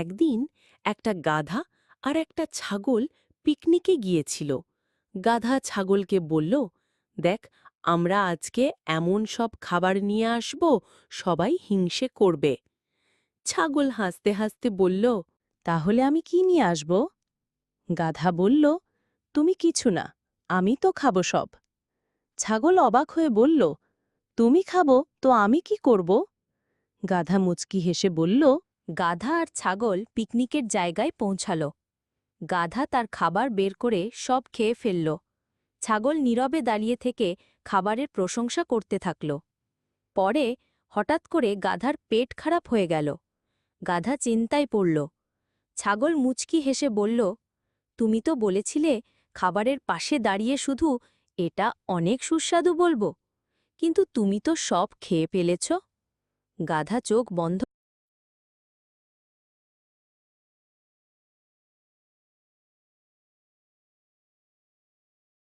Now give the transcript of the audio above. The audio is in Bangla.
একদিন একটা গাধা আর একটা ছাগল পিকনিকে গিয়েছিল। গাধা ছাগলকে বলল, দেখ, আমরা আজকে এমন সব খাবার নিয়ে আসব, সবাই হিংসে করবে। ছাগল হাসতে হাসতে বলল, তাহলে আমি কি নিয়ে আসব? গাধা বলল, তুমি কিছু না, আমি তো খাব সব। ছাগল অবাক হয়ে বলল, তুমি খাব, তো আমি কি করব? গাধা মুচকি হেসে বলল গাধা আর ছাগল পিকনিকের জায়গায় পৌঁছাল। গাধা তার খাবার বের করে সব খেয়ে ফেলল। ছাগল নীরবে দাঁড়িয়ে থেকে খাবারের প্রশংসা করতে থাকল। পরে হঠাৎ করে গাধার পেট খারাপ হয়ে গেল। গাধা চিন্তায় পড়ল। ছাগল মুচকি হেসে বলল, তুমি তো বলেছিলে খাবারের পাশে দাঁড়িয়ে শুধু এটা অনেক সুস্বাদু বলব। কিন্তু তুমি তো সব খেয়ে ফেলেছ? গাধা চোখ বন্ধ